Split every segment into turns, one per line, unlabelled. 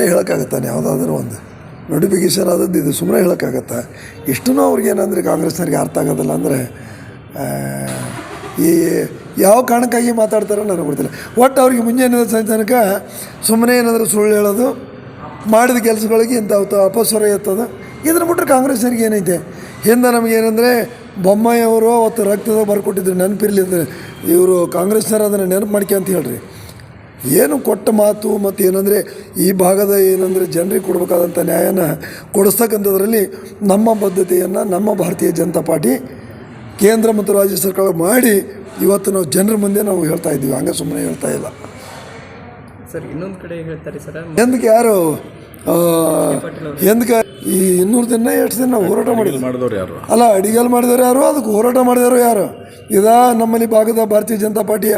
ಸುಮ್ಮನೆ ಹೇಳೋಕ್ಕಾಗತ್ತಾನೆ, ಯಾವುದಾದ್ರೂ ಒಂದು. ನೋಟಿಫಿಕೇಷನ್ ಆದದ್ದು ಇದು ಸುಮ್ಮನೆ ಹೇಳೋಕ್ಕಾಗತ್ತಾ? ಇಷ್ಟೂ ಅವ್ರಿಗೆ ಏನಂದರೆ ಕಾಂಗ್ರೆಸ್ನವ್ರಿಗೆ ಅರ್ಥ ಆಗೋದಿಲ್ಲ ಅಂದರೆ ಈ ಯಾವ ಕಾರಣಕ್ಕಾಗಿ ಮಾತಾಡ್ತಾರೋ ನನಗೆ ಗೊತ್ತಿಲ್ಲ. ಒಟ್ಟು ಅವ್ರಿಗೆ ಮುಂಜಾನೆ ತನಕ ಸುಮ್ಮನೆ ಏನಾದರೂ ಸುಳ್ಳು ಹೇಳೋದು, ಮಾಡಿದ ಕೆಲಸಗಳಿಗೆ ಇಂಥ ಅಪಸ್ವರ ಎತ್ತೋದು, ಇದನ್ನು ಬಿಟ್ಟರೆ ಕಾಂಗ್ರೆಸ್ನವ್ರಿಗೆ ಏನೈತೆ? ಹಿಂದೆ ನಮಗೇನಂದರೆ ಬೊಮ್ಮಾಯಿ ಅವರು ಅವತ್ತು ರಕ್ತದ ಬರ್ಕೊಟ್ಟಿದ್ರು ನೆನಪಿರಲಿ ಇವರು ಕಾಂಗ್ರೆಸ್ನವ್ರು ಅದನ್ನು ನೆನಪು ಮಾಡ್ಕೆ ಅಂತ ಹೇಳ್ರಿ. ಏನು ಕೊಟ್ಟ ಮಾತು ಮತ್ತು ಏನಂದರೆ ಈ ಭಾಗದ ಏನಂದರೆ ಜನರಿಗೆ ಕೊಡಬೇಕಾದಂಥ ನ್ಯಾಯನ ಕೊಡಿಸ್ತಕ್ಕಂಥದ್ರಲ್ಲಿ ನಮ್ಮ ಬದ್ಧತೆಯನ್ನು ನಮ್ಮ ಭಾರತೀಯ ಜನತಾ ಪಾರ್ಟಿ ಕೇಂದ್ರ ಮತ್ತು ರಾಜ್ಯ ಸರ್ಕಾರ ಮಾಡಿ ಇವತ್ತು ನಾವು ಜನರ ಮುಂದೆ ನಾವು ಹೇಳ್ತಾ ಇದ್ದೀವಿ. ಹಂಗೆ ಸುಮ್ಮನೆ ಹೇಳ್ತಾ ಇಲ್ಲ.
ಸರ್ ಇನ್ನೊಂದು ಕಡೆ ಹೇಳ್ತಾರೆ ಸರ್.
ಎಂದಕ್ಕೆ ಯಾರು? ಎಂದಕ್ಕೆ ಈ ಇನ್ನೂರು ದಿನ ಎಷ್ಟು ದಿನ ಹೋರಾಟ ಮಾಡಿದ್ರು?
ಮಾಡಿದವ್ರು ಯಾರು?
ಅಲ್ಲ ಅಡಿಗೆಲ್ ಮಾಡಿದವರು ಯಾರು? ಅದಕ್ಕೆ ಹೋರಾಟ ಮಾಡಿದವರು ಯಾರು? ಇದಾ ನಮ್ಮಲ್ಲಿ ಭಾಗದ ಭಾರತೀಯ ಜನತಾ ಪಾರ್ಟಿಯ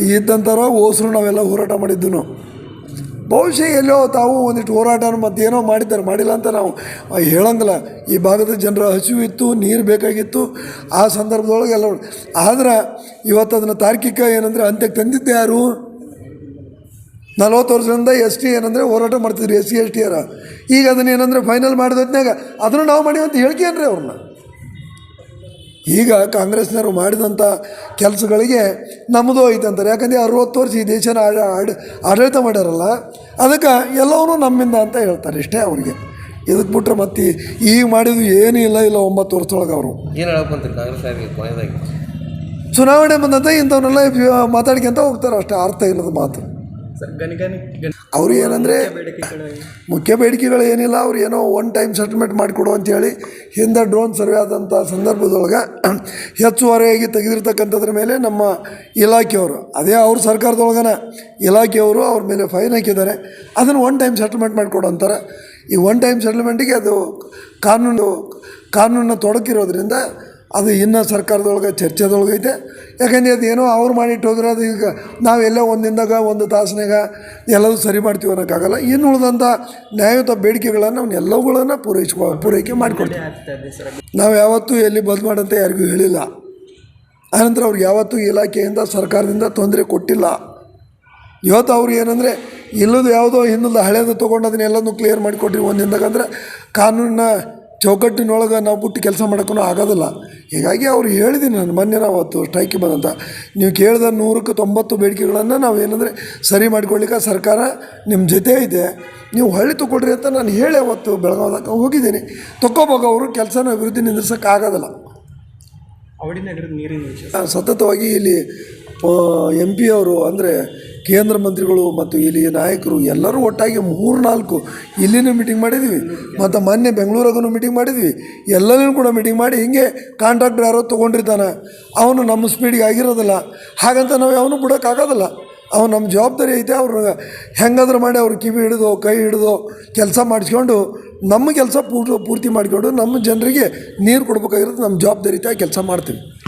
ಇದ್ದಂಥವ್ರು ಓಸರು ನಾವೆಲ್ಲ ಹೋರಾಟ ಮಾಡಿದ್ದು ಬಹುಶಃ ಎಲ್ಲೋ ತಾವು ಒಂದಿಷ್ಟು ಹೋರಾಟನ ಮತ್ತೇನೋ ಮಾಡಿದ್ದಾರೆ. ಮಾಡಿಲ್ಲ ಅಂತ ನಾವು ಹೇಳಂಗಿಲ್ಲ. ಈ ಭಾಗದ ಜನರ ಹಸಿವು ಇತ್ತು ನೀರು ಬೇಕಾಗಿತ್ತು. ಆ ಸಂದರ್ಭದೊಳಗೆ ಎಲ್ಲ ಆದ್ರೆ ಇವತ್ತು ಅದನ್ನು ತಾರ್ಕಿಕ ಏನಂದರೆ ಅಂತ್ಯಕ್ಕೆ ತಂದಿದ್ದೆ ಯಾರು? ನಲ್ವತ್ತು ವರ್ಷದಿಂದ ಎಸ್ ಟಿ ಏನಂದರೆ ಹೋರಾಟ ಮಾಡ್ತಿದ್ರು ಎಸ್ ಸಿ ಎಸ್ ಟಿ ಈಗ ಅದನ್ನ ಏನಂದರೆ ಫೈನಲ್ ಮಾಡಿದ ಹೊತ್ನಾಗ ಅದನ್ನು ನಾವು ಮಾಡೀವಿ ಅಂತ ಹೇಳ್ಕೇನ್ರಿ ಅವ್ರನ್ನ? ಈಗ ಕಾಂಗ್ರೆಸ್ನವರು ಮಾಡಿದಂಥ ಕೆಲಸಗಳಿಗೆ ನಮ್ಮದು ಐತೆ ಅಂತಾರೆ. ಯಾಕಂದರೆ ಅರುವತ್ತು ವರ್ಷ ಈ ದೇಶನ ಆಡ ಆಡ ಆಡಳಿತ ಮಾಡ್ಯಾರಲ್ಲ ಅದಕ್ಕೆ ಎಲ್ಲವೂ ನಮ್ಮಿಂದ ಅಂತ ಹೇಳ್ತಾರೆ ಇಷ್ಟೇ ಅವ್ರಿಗೆ. ಇದಕ್ಕೆ ಬಿಟ್ರೆ ಮತ್ತೆ ಈಗ ಮಾಡಿದ್ದು ಏನೂ ಇಲ್ಲ ಇಲ್ಲ ಒಂಬತ್ತು ವರ್ಷದೊಳಗೆ ಅವರು.
ಏನು ಹೇಳ್ಕೊಂತೀರಿ ಕಾಂಗ್ರೆಸ್ ಕೊನೆಯದಾಗಿ
ಚುನಾವಣೆ ಬಂದಂತೆ ಇಂಥವನ್ನೆಲ್ಲ ಮಾತಾಡ್ಕೊಂತ ಹೋಗ್ತಾರೆ ಅಷ್ಟೇ ಅರ್ಥ ಇಲ್ಲದ ಮಾತು. ಅವರು ಏನಂದರೆ ಮುಖ್ಯ ಬೇಡಿಕೆಗಳು ಏನಿಲ್ಲ ಅವ್ರು ಏನೋ ಒನ್ ಟೈಮ್ ಸೆಟಲ್ಮೆಂಟ್ ಮಾಡಿಕೊಡು ಅಂತೇಳಿ ಹಿಂದೆ ಡ್ರೋನ್ ಸರ್ವೆ ಆದಂಥ ಸಂದರ್ಭದೊಳಗೆ ಹೆಚ್ಚುವರಿಯಾಗಿ ತೆಗೆದಿರ್ತಕ್ಕಂಥದ್ರ ಮೇಲೆ ನಮ್ಮ ಇಲಾಖೆಯವರು ಅದೇ ಅವ್ರ ಸರ್ಕಾರದೊಳಗನ ಇಲಾಖೆಯವರು ಅವ್ರ ಮೇಲೆ ಫೈನ್ ಹಾಕಿದ್ದಾರೆ. ಅದನ್ನು ಒನ್ ಟೈಮ್ ಸೆಟಲ್ಮೆಂಟ್ ಮಾಡಿಕೊಡು ಅಂತಾರೆ. ಈ ಒನ್ ಟೈಮ್ ಸೆಟಲ್ಮೆಂಟಿಗೆ ಅದು ಕಾನೂನು ಕಾನೂನನ್ನ ತೊಡಕಿರೋದ್ರಿಂದ ಅದು ಇನ್ನೂ ಸರ್ಕಾರದೊಳಗೆ ಚರ್ಚೆದೊಳಗೈತೆ. ಯಾಕಂದ್ರೆ ಅದು ಏನೋ ಅವ್ರು ಮಾಡಿಟ್ಟು ಹೋದ್ರೆ ಅದು ಈಗ ನಾವೆಲ್ಲ ಒಂದಿಂದಾಗ, ಒಂದು ತಾಸನಾಗ ಎಲ್ಲದೂ ಸರಿ ಮಾಡ್ತೀವಿ ಅನ್ನೋಕ್ಕಾಗಲ್ಲ. ಇನ್ನು ಉಳಿದಂಥ ನ್ಯಾಯಯುತ ಬೇಡಿಕೆಗಳನ್ನು ಅವನ್ನೆಲ್ಲವುಗಳನ್ನು ಪೂರೈಸ್ಕೊ, ಪೂರೈಕೆ ಮಾಡಿಕೊಡ್ತೀವಿ. ನಾವು ಯಾವತ್ತೂ ಎಲ್ಲಿ ಬಂದ್ ಮಾಡಂತ ಯಾರಿಗೂ ಹೇಳಿಲ್ಲ. ಆನಂತರ ಅವ್ರಿಗೆ ಯಾವತ್ತೂ ಇಲಾಖೆಯಿಂದ, ಸರ್ಕಾರದಿಂದ ತೊಂದರೆ ಕೊಟ್ಟಿಲ್ಲ. ಇವತ್ತು ಅವ್ರು ಏನಂದರೆ, ಇಲ್ಲದು ಯಾವುದೋ ಇನ್ನೊಂದು ಹಳೇದು ತೊಗೊಂಡು ಅದನ್ನೆಲ್ಲನೂ ಕ್ಲಿಯರ್ ಮಾಡಿಕೊಟ್ರಿ ಅಂದ್ರೆ ಕಾನೂನಿನ ಚೌಕಟ್ಟಿನೊಳಗೆ ನಾವು ಬಿಟ್ಟು ಕೆಲಸ ಮಾಡೋಕ್ಕೂ ಆಗೋದಿಲ್ಲ. ಹೀಗಾಗಿ ಅವ್ರು ಹೇಳಿದ್ದೀನಿ ನಾನು ಮೊನ್ನೆ ನಾವು ಅವತ್ತು ಸ್ಟ್ರೈಕಿಗೆ ಬಂದಂತ. ನೀವು ಕೇಳಿದ ನೂರಕ್ಕೆ ತೊಂಬತ್ತು ಬೇಡಿಕೆಗಳನ್ನು ನಾವು ಏನಂದರೆ ಸರಿ ಮಾಡ್ಕೊಳ್ಳಿಕ್ಕೆ ಸರ್ಕಾರ ನಿಮ್ಮ ಜೊತೆ ಇದೆ. ನೀವು ಹಳ್ಳಿ ತೊಗೊಳ್ರಿ ಅಂತ ನಾನು ಹೇಳಿ ಅವತ್ತು ಬೆಳಗಾವದಾಗ ಹೋಗಿದ್ದೀನಿ. ತೊಗೋಬೇಕು ಅವರು ಕೆಲಸನ ಅಭಿವೃದ್ಧಿ ನಿಂದಿರ್ಸೋಕ್ಕಾಗೋದಿಲ್ಲ ಸತತವಾಗಿ ಇಲ್ಲಿ ಎಂ ಪಿ ಅವರು ಅಂದರೆ ಕೇಂದ್ರ ಮಂತ್ರಿಗಳು ಮತ್ತು ಇಲ್ಲಿಯ ನಾಯಕರು ಎಲ್ಲರೂ ಒಟ್ಟಾಗಿ ಮೂರು ನಾಲ್ಕು ಇಲ್ಲಿನೂ ಮೀಟಿಂಗ್ ಮಾಡಿದ್ವಿ ಮತ್ತು ಮೊನ್ನೆ ಬೆಂಗಳೂರಾಗೂ ಮೀಟಿಂಗ್ ಮಾಡಿದ್ವಿ. ಎಲ್ಲರೂ ಕೂಡ ಮೀಟಿಂಗ್ ಮಾಡಿ ಹಿಂಗೆ ಕಾಂಟ್ರಾಕ್ಟರ್ ಯಾರೋ ತೊಗೊಂಡಿರ್ತಾನೆ. ಅವನು ನಮ್ಮ ಸ್ಪೀಡಿಗೆ ಆಗಿರೋದಿಲ್ಲ. ಹಾಗಂತ ನಾವು ಯಾವನು ಬಿಡೋಕ್ಕಾಗೋದಿಲ್ಲ. ಅವ್ನು ನಮ್ಮ ಜವಾಬ್ದಾರಿ ಐತೆ, ಅವ್ರು ಹೆಂಗಾದ್ರೂ ಮಾಡಿ ಅವ್ರು ಕಿವಿ ಹಿಡಿದು, ಕೈ ಹಿಡಿದು ಕೆಲಸ ಮಾಡಿಸ್ಕೊಂಡು ನಮ್ಮ ಕೆಲಸ ಪೂರ್ತಿ ಪೂರ್ತಿ ಮಾಡಿಕೊಂಡು ನಮ್ಮ ಜನರಿಗೆ ನೀರು ಕೊಡ್ಬೇಕಾಗಿರೋದು ನಮ್ಮ ಜವಾಬ್ದಾರಿ ಕೆಲಸ ಮಾಡ್ತೀವಿ.